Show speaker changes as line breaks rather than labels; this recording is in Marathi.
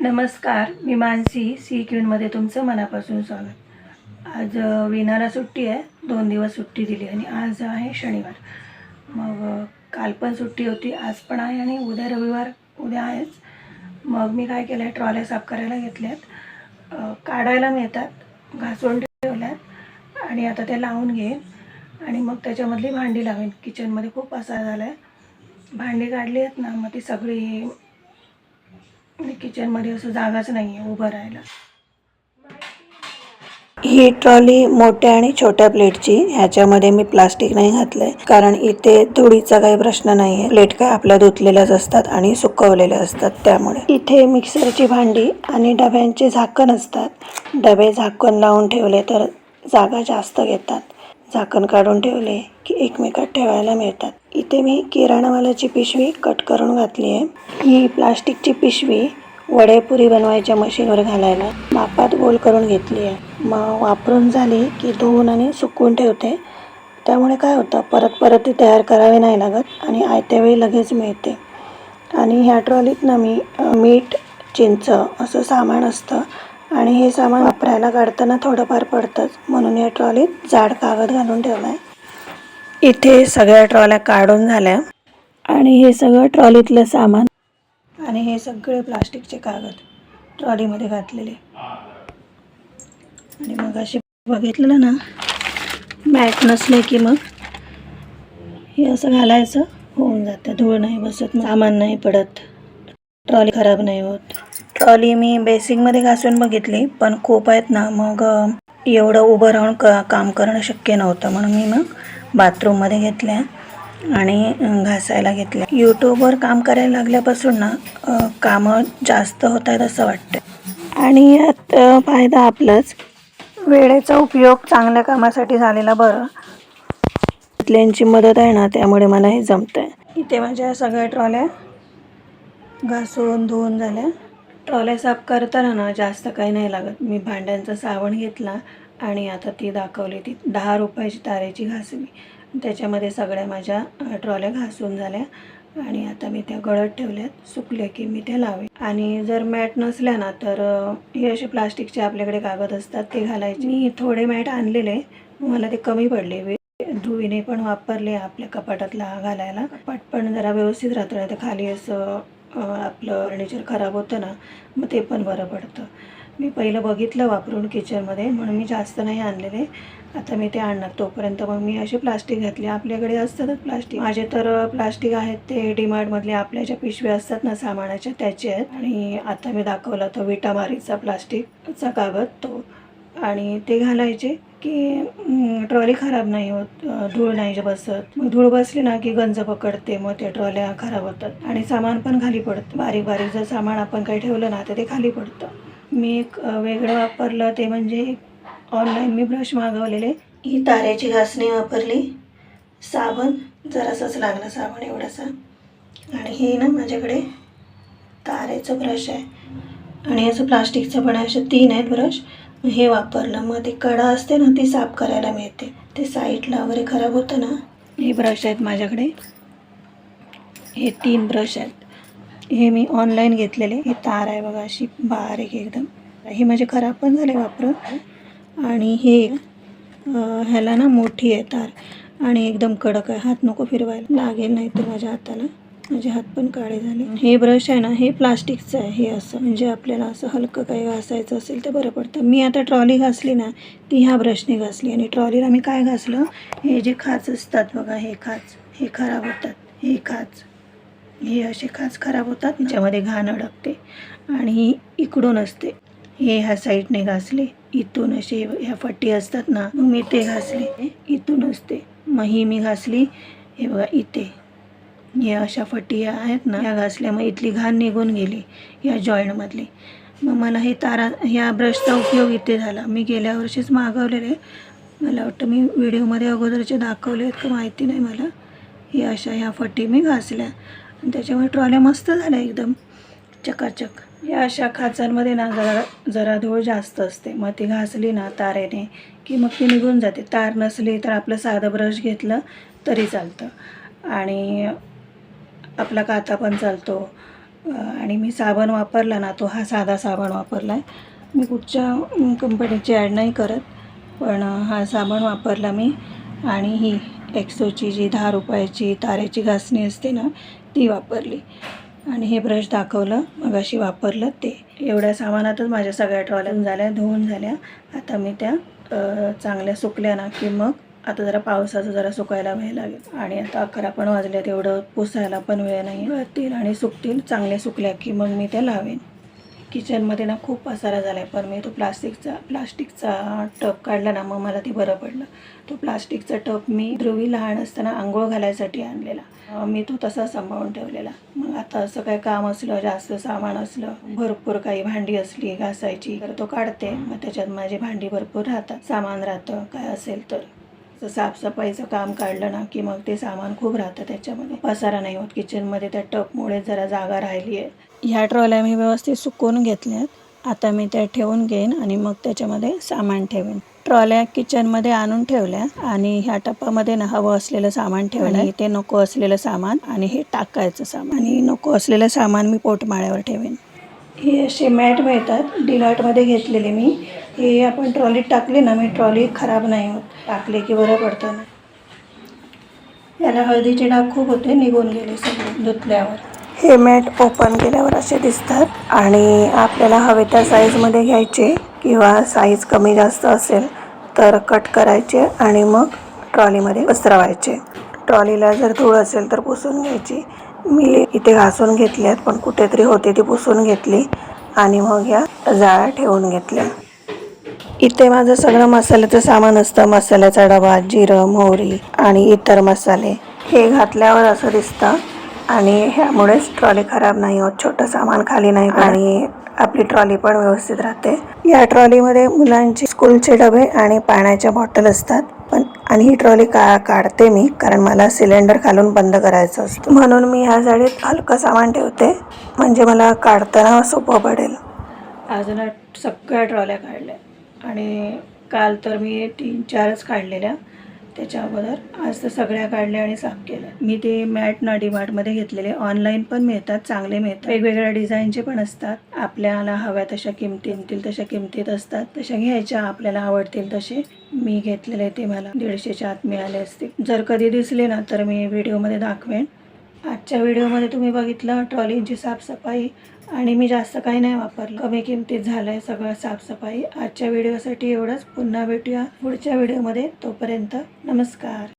नमस्कार मी मानसी सी क्यूनमध्ये तुमचं मनापासून स्वागत. आज अ, सुट्टी आहे दोन दिवस सुट्टी दिली आणि आज आहे शनिवार. मग काल पण सुट्टी होती आज पण आहे आणि उद्या रविवार उद्या आहेच. मग मी काय केलं आहे ट्रॉल्या साफ करायला घेतल्यात. काढायला मिळतात घासून ठेवल्यात आणि आता त्या लावून घेईन. आणि मग त्याच्यामधली भांडी लावेन. किचनमध्ये खूप असा झाला आहे भांडी काढली आहेत ना मग ती सगळी किचनमध्ये असं जागाच नाही आहे उभं राहायला. ही ट्रॉली मोठ्या आणि छोट्या प्लेटची ह्याच्यामध्ये मी प्लास्टिक नाही घातलंय. कारण इथे धुळीचा काही प्रश्न नाही आहे प्लेट काय आपल्या धुतलेल्याच असतात आणि सुकवलेल्या असतात त्यामुळे. इथे मिक्सरची भांडी आणि डब्यांचे झाकण असतात. डबे झाकण लावून ठेवले तर जागा जास्त घेतात. झाकण काढून ठेवले की एकमेकात ठेवायला मिळतात. इथे मी किराणावाल्याची पिशवी कट करून घातली आहे. ही प्लास्टिकची पिशवी वडेपुरी बनवायच्या मशीनवर घालायला मापात गोल करून घेतली आहे. मग वापरून झाली की धुवून आणि सुकवून ठेवते. त्यामुळे काय होतं परत परत ती तयार करावी नाही लागत आणि आयत्या वेळी लगेच मिळते. आणि ह्या ट्रॉलीत ना मी मीठ चिंच असं सामान असतं आणि हे सामान वापरायला काढताना थोडंफार पडतंच. म्हणून या ट्रॉलीत जाड कागद घालून ठेवला आहे इथे सगळ्या ट्रॉल्या काढून झाल्या. आणि हे सगळं ट्रॉलीतलं सामान. आणि हे सगळे प्लास्टिकचे कागद ट्रॉलीमध्ये घातलेले. आणि मग असे बघितलेलं ना मॅट नसले की मग हे असं घालायचं होऊन जातं. धूळ नाही बसत सामान नाही पडत. ट्रॉली खराब नाही होत. ट्रॉली मी बेसिकमध्ये घासून बघितली पण खूप आहेत ना मग एवढं उभं राहून क काम करणं शक्य नव्हतं. म्हणून मी मग बाथरूममध्ये घेतल्या आणि घासायला घेतल्या. यूट्यूबवर काम करायला लागल्यापासून ना कामं जास्त होत आहेत असं वाटतं आणि यात फायदा आपलाच. वेळेचा उपयोग चांगल्या कामासाठी झालेला बरं. त्यांची मदत आहे ना त्यामुळे मला हे जमतंय. इथे माझ्या सगळ्या ट्रॉल्या घासून धुवून झाल्या. ट्रॉल्या साफ करताना ना जास्त काही नाही लागत. मी भांड्यांचा साबण घेतला. आणि आता ती दाखवली ती दहा रुपयाची तारेची घासली. त्याच्यामध्ये सगळ्या माझ्या ट्रॉल्या घासून झाल्या आणि आता मी त्या गळत ठेवल्यात. सुकले की मी त्या लावे आणि जर मॅट नसल्या ना तर हे असे प्लास्टिकचे आपल्याकडे कागद असतात ते घालायचे. मी थोडे मॅट आणलेले मला ते कमी पडले. धुवीने पण वापरले आपल्या कपाटातला घालायला. कपाट पण जरा व्यवस्थित राहतं नाही तर खाली असं आपलं फर्निचर खराब होतं ना मग ते पण बरं पडतं. मी पहिलं बघितलं वापरून किचनमध्ये म्हणून मी जास्त नाही आणलेले. आता मी ते आणणार तोपर्यंत. मग मी असे प्लास्टिक घातले. आपल्याकडे असतातच प्लास्टिक. माझे तर प्लास्टिक आहेत ते डीमार्टमधले. आपल्या ज्या पिशव्या असतात ना सामानाच्या त्याचे आहेत. आणि आता मी दाखवला तो विटामारीचा प्लास्टिकचा कागद तो. आणि ते घालायचे की ट्रॉली खराब नाही होत धूळ नाही बसत. मग धूळ बसली ना की गंज पकडते मग त्या ट्रॉल्या खराब होतात. आणि सामान पण खाली पडतं. बारीक बारीक जर सामान आपण काही ठेवलं ना तर ते खाली पडतं. मी एक वेगळं वापरलं ते म्हणजे ऑनलाईन मी ब्रश मागवलेले. ही ताऱ्याची घासणी वापरली. साबण जरासाच लागला साबण एवढासा. आणि हे ना माझ्याकडे तारेचं ब्रश आहे. आणि असं प्लास्टिकचं पण आहे असे तीन आहेत ब्रश हे वापरलं. मग ती कडा असते ना ती साफ करायला मिळते. ते साईडला वगैरे खराब होतं ना हे ब्रश आहेत माझ्याकडे. हे तीन ब्रश आहेत. हे मी ऑनलाईन घेतलेले. ही तार आहे बघा अशी बारीक एकदम. हे माझे खराब पण झाले वापरून. आणि हे ह्याला ना मोठी आहे तार. आणि एकदम कडक आहे. हात नको फिरवायला. लागेल नाही तर माझ्या हाताला. माझे हात पण काळे झाले. हे ब्रश आहे ना हे प्लास्टिकचं आहे. हे असं. म्हणजे आपल्याला असं हलकं काही घासायचं असेल तर बरं पडतं. मी आता ट्रॉली घासली ना ती ह्या ब्रशने घासली. आणि ट्रॉलीला मी काय घासलं? हे जे खाच असतात बघा हे खाच. हे खराब होतात. हे खाच. हे असे खाच खराब होतात ना त्याच्यामध्ये घाण अडकते आणि ही इकडून असते. हे ह्या साईडने घासले इथून असे ह्या फट्टी असतात ना मग मी ते घासले इथून असते. मग ही मी घासली हे बघा इथे. या अशा फटी आहेत ना या घासल्या मग इथली घाण निघून गेली या जॉईंटमधली मग मला हे तारा ह्या ब्रशचा उपयोग इथे झाला. मी गेल्या वर्षीच मागवलेले. मला वाटतं मी व्हिडिओमध्ये अगोदरचे दाखवले आहेत का माहिती नाही मला. हे अशा ह्या फटी मी घासल्या. आणि त्याच्यामुळे ट्रॉल्या मस्त झाल्या एकदम. चकाचक. या अशा खाचांमध्ये ना जरा जरा धूळ जास्त असते. मग ती घासली ना तारेने की मग ती निघून जाते. तार नसली तर आपलं साधं ब्रश घेतलं तरी चालतं. आणि आपला काता पण चालतो. आणि मी साबण वापरला ना तो हा साधा साबण वापरला आहे मी कुठच्या कंपनीची ॲड नाही करत. पण हा साबण वापरला मी. आणि ही एक्सोची जी दहा रुपयाची ताऱ्याची घासणी असते ना ती वापरली. आणि हे ब्रश दाखवलं मग अशी वापरलं ते. एवढ्या सामानातच माझ्या सगळ्या ट्रॉल्या झाल्या धुवून झाल्या. आता मी त्या चांगल्या सुकल्या ना की मग आता जरा पावसाचं जरा सुकायला वेळ लागेल. आणि आता अकरा पण वाजल्यात तेवढं पुसायला पण वेळ नाही वळतील आणि सुकतील चांगल्या सुकल्या की मग मी त्या लावेन. किचनमध्ये ना खूप पसारा झाला आहे पण मी तो प्लास्टिकचा प्लास्टिकचा टप काढला ना मग मला ते बरं पडलं. तो प्लास्टिकचा टप मी ध्रुवी लहान असताना आंघोळ घालायसाठी आणलेला. मी तो तसा सांभाळून ठेवलेला. मग आता असं काही काम असलं जास्त सामान असलं भरपूर काही भांडी असली घासायची तर तो काढते. मग त्याच्यात माझी भांडी भरपूर राहतात. सामान राहतं काय असेल तर. असं साफसफाईचं काम काढलं ना की मग ते सामान खूप राहतं त्याच्यामध्ये. पसारा नाही होत किचनमध्ये त्या टपमुळे जरा जागा राहिली आहे. ह्या ट्रॉल्या मी व्यवस्थित सुकवून घेतल्यात. आता मी त्या ठेवून घेईन आणि मग त्याच्यामध्ये सामान ठेवेन. ट्रॉल्या किचनमध्ये आणून ठेवल्या आणि ह्या टपामध्ये ना हवं असलेलं सामान ठेवलं. ते नको असलेलं सामान आणि हे टाकायचं सामान. आणि नको असलेलं सामान मी पोटमाळ्यावर ठेवेन. हे असे मॅट मिळतात. डिलार्टमध्ये घेतलेले मी. की आपण ट्रॉलीत टाकली ना मी ट्रॉली खराब नाही होत. टाकले की बरं पडतं ना. याला हळदीचे डाग खूप होते निघून गेले सगळे धुतल्यावर. हे मॅट ओपन केल्यावर असे दिसतात आणि आपल्याला हवे त्या साईजमध्ये घ्यायचे किंवा साईज कमी जास्त असेल तर कट करायचे आणि मग ट्रॉलीमध्ये पसरवायचे. ट्रॉलीला जर धूळ असेल तर पुसून घ्यायची. मी इथे घासून घेतल्यात पण कुठेतरी होते ती पुसून घेतली आणि मग या जाळ्या ठेवून घेतल्या. इथे माझं सगळं मसाल्याचं सामान असतं. मसाल्याचा डबा जिरं मोहरी आणि इतर मसाले. हे घातल्यावर असं दिसतं. आणि ह्यामुळेच ट्रॉली खराब नाही होत. छोटं सामान खाली नाही आणि आपली ट्रॉली पण व्यवस्थित राहते. या ट्रॉलीमध्ये मुलांचे स्कूलचे डबे आणि पाण्याच्या बॉटल असतात. पण आणि ही ट्रॉली का काढते मी? कारण मला सिलेंडर खालून बंद करायचं असतं. म्हणून मी ह्या जाळीत हलकं सामान ठेवते. म्हणजे मला काढताना सोपं पडेल. अजून सगळ्या ट्रॉल्या काढल्या. आणि काल तर मी तीन चारच काढलेल्या. त्याच्या अगोदर आज तर सगळ्या काढल्या आणि साफ केल्या. मी ते मॅट ना डीमार्टमध्ये घेतलेले. ऑनलाईन पण मिळतात चांगले मिळतात. वेगवेगळ्या डिझाईनचे पण असतात. आपल्याला हव्या तशा किमतीतील तशा किमतीत असतात. तशा घ्यायच्या आपल्याला आवडतील तसे. मी घेतलेले ते मला दीडशेच्या आत मिळाले असते जर कधी दिसले ना तर मी व्हिडिओमध्ये दाखवेन. आजच्या व्हिडिओमध्ये तुम्ही बघितलं ट्रॉलींची साफसफाई आणि मी जास्त काही नाही वापरलं. कमी किमतीत झालं आहे सगळं साफसफाई. आजच्या व्हिडिओसाठी एवढंच. पुन्हा भेटूया पुढच्या व्हिडिओमध्ये. तोपर्यंत नमस्कार.